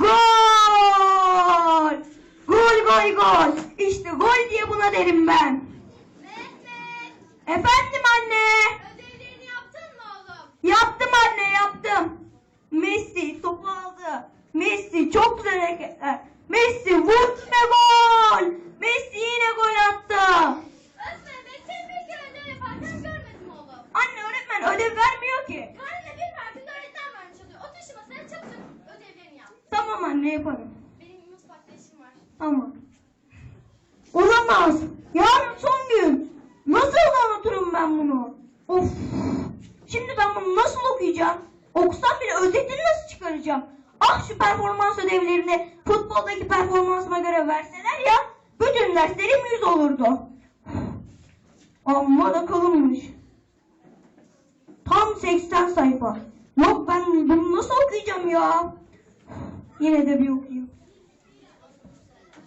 gol! Gol gol gol! İşte gol diye buna derim ben. Mehmet, Efendim anne. Tamam anne yaparım. Benim mutfakta işim var. Tamam. Olamaz. Yarın son gün. Nasıl anlatırım ben bunu? Of. Şimdi ben bunu nasıl okuyacağım? Okusam bile özetini nasıl çıkaracağım? Ah şu performans ödevlerini futboldaki performansıma göre verseler ya bütün derslerim yüz olurdu. Amma da kalınmış. Tam 80 sayfa. Yok ben bunu nasıl okuyacağım ya? Yine de bir okuyayım.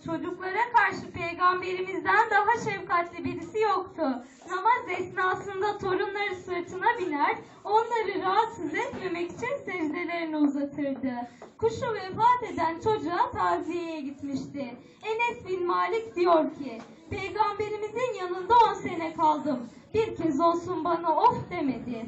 Çocuklara karşı peygamberimizden daha şefkatli birisi yoktu. Namaz esnasında torunları sırtına biner, onları rahatsız etmemek için secdelerini uzatırdı. Kuşu vefat eden çocuğa taziyeye gitmişti. Enes bin Malik diyor ki, Peygamberimizin yanında 10 sene kaldım. Bir kez olsun bana of demedi.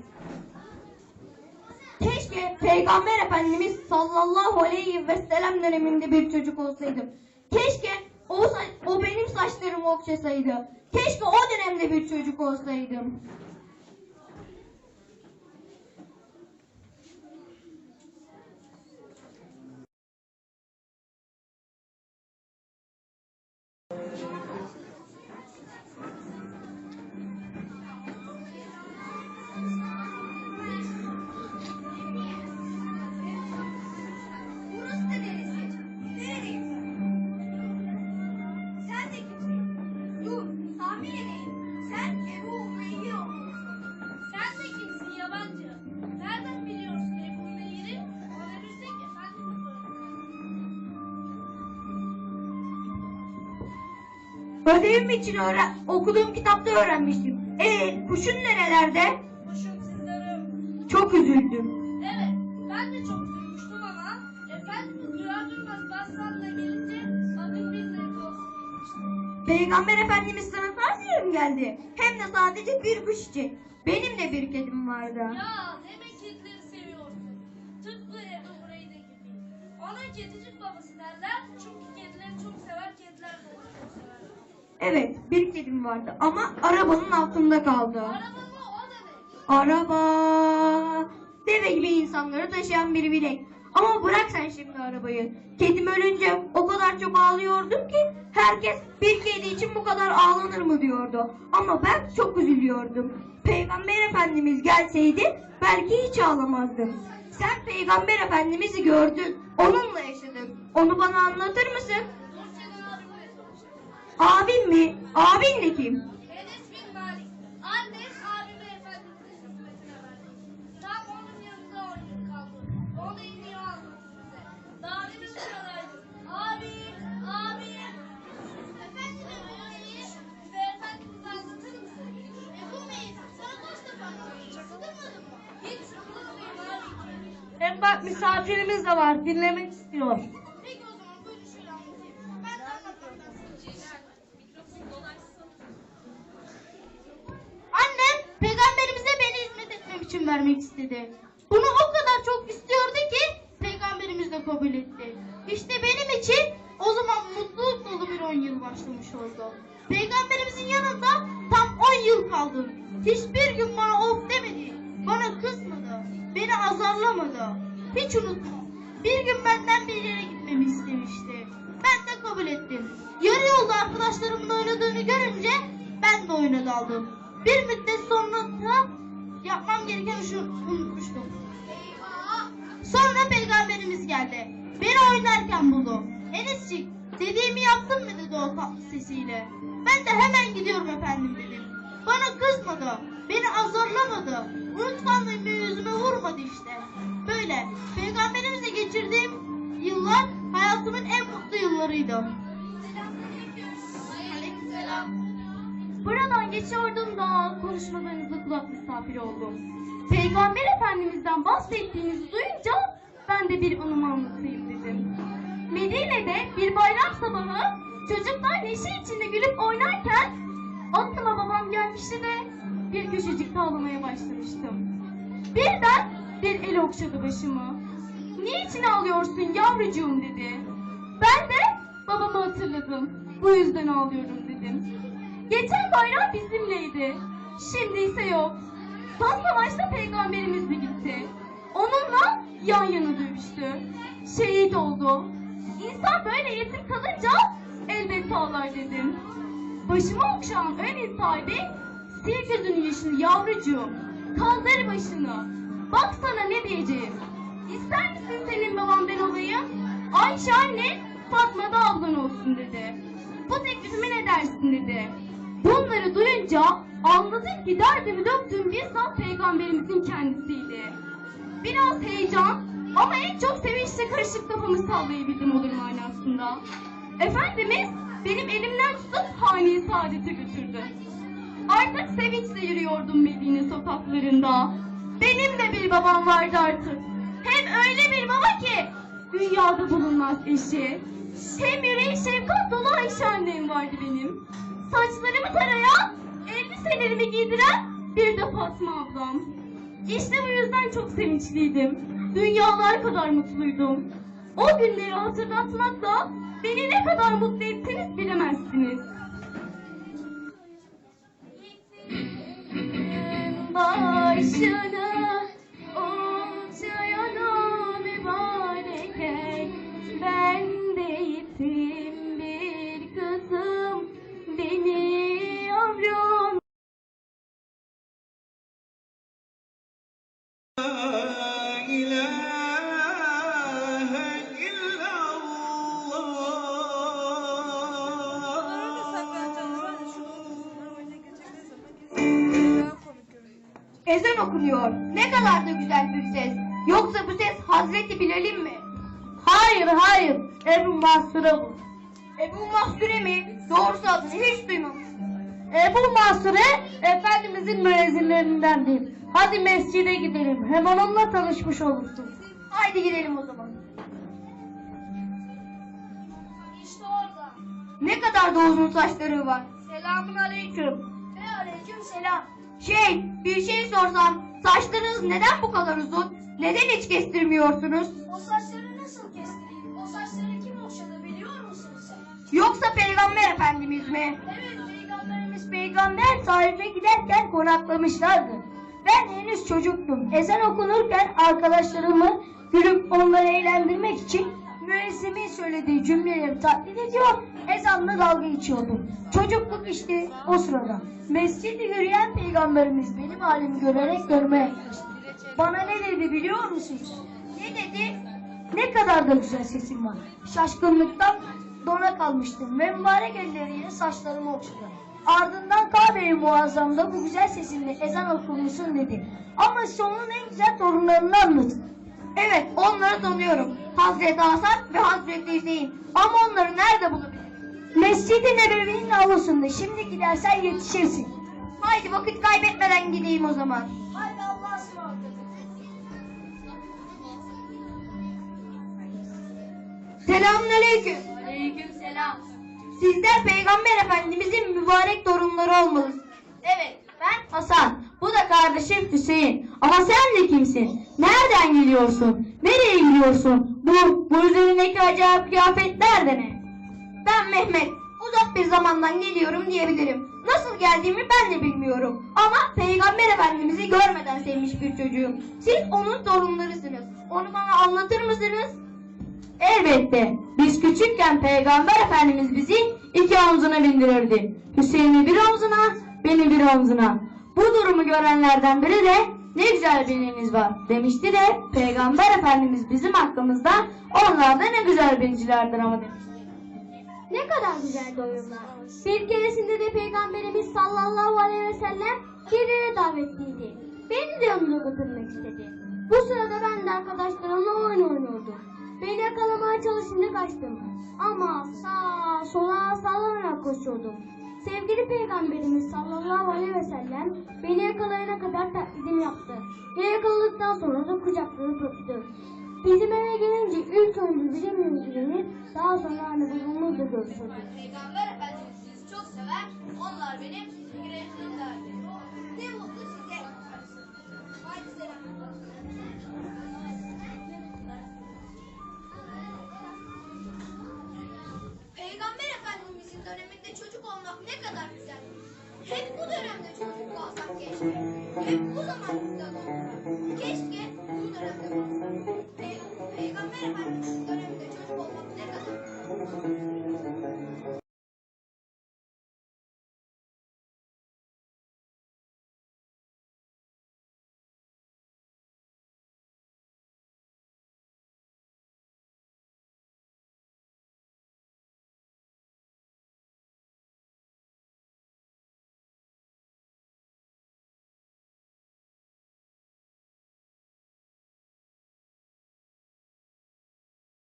Keşke Peygamber Efendimiz sallallahu aleyhi ve sellem döneminde bir çocuk olsaydım. Keşke o, o benim saçlarımı okşasaydı. Keşke o dönemde bir çocuk olsaydım. Ödevim için öğren okuduğum kitapta öğrenmiştim. E kuşun nerelerde? Kuşum sizlerim. Çok üzüldüm. Evet, ben de çok duymuştum ama Efendimiz duyar duymaz Basran'la gelince adım bir zevk olsun demiştim. Peygamber Efendimiz sana taziye mi geldi? Hem de sadece bir kuş için. Benim de bir kedim vardı. Ya demek kedileri seviyorsun. Tıpkı Ebu Hureyre gibi. Ona kedicik babası derler çünkü kedileri çok sever, kediler de onu çok sever. Evet bir kedim vardı ama arabanın altında kaldı. Araba. Deve gibi insanları taşıyan bir bilek. Ama bırak sen şimdi arabayı. Kedim ölünce o kadar çok ağlıyordum ki herkes bir kedi için bu kadar ağlanır mı diyordu. Ama ben çok üzülüyordum. Peygamber Efendimiz gelseydi belki hiç ağlamazdım. Sen Peygamber Efendimiz'i gördün. Onunla yaşadın. Onu bana anlatır mısın? Abim mi? Abin de kim? Enes bin Malik. Annem abime Efendimiz'in hizmetine verdi. Tam onun yanında yıl kaldı. Onu en iyi anlattı size. Davetim şuradaydı. Abi, abi. Efendim Ebu'yu Size Efendimiz'i anlatır mısın? Ebu Meyiz, sana kaç defa anlattım. Sıkılmadın mı? Hiç sıkılmayayım abi. Hem bak misafirimiz de var, dinlemek istiyor. Peki o zaman buyurun şöyle anlatayım. Ben de anlatmaktan sıkılacağım. Mikrofon dolaşsın. Annem peygamberimize beni hizmet etmem için vermek istedi. Bunu o kadar çok istiyordu ki peygamberimiz de kabul etti. İşte benim için o zaman mutluluk dolu bir 10 yıl başlamış oldu. Peygamberimizin yanında tam 10 yıl kaldım. Hiçbir gün bana of demedi. Bana kızmadı. Beni azarlamadı. Hiç unutmam. Bir gün benden bir yere gitmemi istemişti. Ben de kabul ettim. Yarı yolda arkadaşlarımın oynadığını görünce ben de oyuna daldım. Bir müddet sonra da yapmam gereken işi unutmuştum. Sonra peygamberimiz geldi. Beni oynarken buldu. Enescik dediğimi yaptın mı dedi o tatlı sesiyle. Ben de hemen gidiyorum efendim dedim. Bana kızmadı. Beni azarlamadı. Unutkanlığımı yüzüme vurmadı işte. Böyle peygamberimizle geçirdiğim yıllar hayatımın en mutlu yıllarıydı. Aleykümselam. Buradan geçiyordum da konuşmalarınızda kulak misafiri oldum. Peygamber Efendimiz'den bahsettiğinizi duyunca ben de bir anımı anlatayım dedim. Medine'de bir bayram sabahı çocuklar neşe içinde gülüp oynarken aklıma babam gelmişti de bir köşecikte ağlamaya başlamıştım. Birden bir el okşadı başımı. Niçin ağlıyorsun yavrucuğum dedi. Ben de babamı hatırladım. Bu yüzden ağlıyorum dedim. Geçen bayram bizimleydi. Şimdi ise yok. Son savaşta peygamberimiz de gitti. Onunla yan yana dövüştü. Şehit oldu. İnsan böyle yetim kalınca elbette ağlar dedim. Başıma okşayan ön el sahibi sil gözünün yaşını yavrucuğum. Kaldır başını. Bak sana ne diyeceğim. İster misin senin baban ben olayım? Ayşe anne Fatma da ablan olsun dedi. Bu teklifime ne dersin dedi. Bunları duyunca anladım ki derdimi döktüğüm bizzat peygamberimizin kendisiydi. Biraz heyecan ama en çok sevinçle karışık kafamı sallayabildim olur manasında. Efendimiz benim elimden tutup hane saadete götürdü. Artık sevinçle yürüyordum Medine sokaklarında. Benim de bir babam vardı artık. Hem öyle bir baba ki dünyada bulunmaz eşi. Hem yüreği şefkat dolu Ayşe annem vardı benim. Saçlarımı tarayan, elbiselerimi giydiren bir de Fatma ablam. İşte bu yüzden çok sevinçliydim. Dünyalar kadar mutluydum. O günleri hatırlatmakla beni ne kadar mutlu ettiniz bilemezsiniz. Başını Ezan okunuyor. Ne kadar da güzel bir ses. Yoksa bu ses Hazreti Bilal'in mi? Hayır hayır. Ebu Mahsur'a bu. Ebu Mahsure mi? Doğrusu adını hiç duymamıştım. Ebu Mahsure Efendimizin müezzinlerinden değil. Hadi mescide gidelim. Hem onunla tanışmış olursun. Haydi gidelim o zaman. İşte orada. Ne kadar da uzun saçları var. Selamun aleyküm. Ve aleyküm selam. Şey, bir şey sorsam, saçlarınız neden bu kadar uzun? Neden hiç kestirmiyorsunuz? O saçları nasıl kestireyim? O saçları kim okşadı biliyor musun sen? Yoksa Peygamber Efendimiz mi? Evet peygamberimiz Peygamber tarife giderken konaklamışlardı. Ben henüz çocuktum. Ezan okunurken arkadaşlarımı gülüp onları eğlendirmek için müezzimin söylediği cümleleri taklit ediyor, ezanla dalga geçiyordum. Çocukluk işte o sırada. Mescidi yürüyen peygamberimiz benim halimi görerek görmeye. Bana ne dedi biliyor musunuz? Ne dedi? Ne kadar da güzel sesim var. Şaşkınlıktan dona kalmıştım ve mübarek elleriyle saçlarımı okşadı. Ardından Kabe-i Muazzam'da bu güzel sesinle ezan okunursun dedi. Ama size en güzel torunlarını anlatın. Evet, onları tanıyorum. Hazreti Hasan ve Hazreti Hüseyin. Ama onları nerede bulabilirim? Mescid-i Nebevi'nin avlusunda şimdi gidersen yetişirsin. Haydi vakit kaybetmeden gideyim o zaman. Haydi Allah'a ısmarladık. Selamünaleyküm. Aleyküm selam. Sizler Peygamber Efendimizin mübarek torunları olmalısınız. Evet Ben Hasan. Bu da kardeşim Hüseyin. Ama sen de kimsin? Nereden geliyorsun? Nereye gidiyorsun? Bu, bu üzerindeki acayip kıyafetler de ne? Ben Mehmet. Uzak bir zamandan geliyorum diyebilirim. Nasıl geldiğimi ben de bilmiyorum. Ama Peygamber Efendimiz'i görmeden sevmiş bir çocuğum. Siz onun torunlarısınız. Onu bana anlatır mısınız? Elbette. Biz küçükken Peygamber Efendimiz bizi iki omzuna bindirirdi. Hüseyin'i bir omzuna, beni bir omzuna. Bu durumu görenlerden biri de ne güzel binimiz var demişti de Peygamber Efendimiz bizim hakkımızda onlar da ne güzel bincilerdir ama demişti. Ne kadar güzel doyumlar. Bir keresinde de Peygamberimiz sallallahu aleyhi ve sellem bir yere davetliydi. Beni de yanına götürmek istedi. Bu sırada ben de arkadaşlarımla oyun oynuyordum. Beni yakalamaya çalışınca kaçtım. Ama sağa sola sallanarak koşuyordum. Sevgili Peygamberimiz sallallahu aleyhi ve sellem beni yakalayana kadar taklidimi yaptı. Ve yakaladıktan sonra da kucaklayıp öptü. Bizim eve gelince ilk önce bizimle ilgilenir, daha sonra anne babamızla görüşür. Peygamber Efendimiz sizi çok sever. Onlar benim yüreğimdelerdi. Ne mutlu size. Haydi selam. Peygamber Efendimizin döneminde çocuk olmak ne kadar güzel. Hep bu dönemde çocuk olsak keşke. Hep bu zaman güzel. Keşke bu dönemde olsak. Thank you.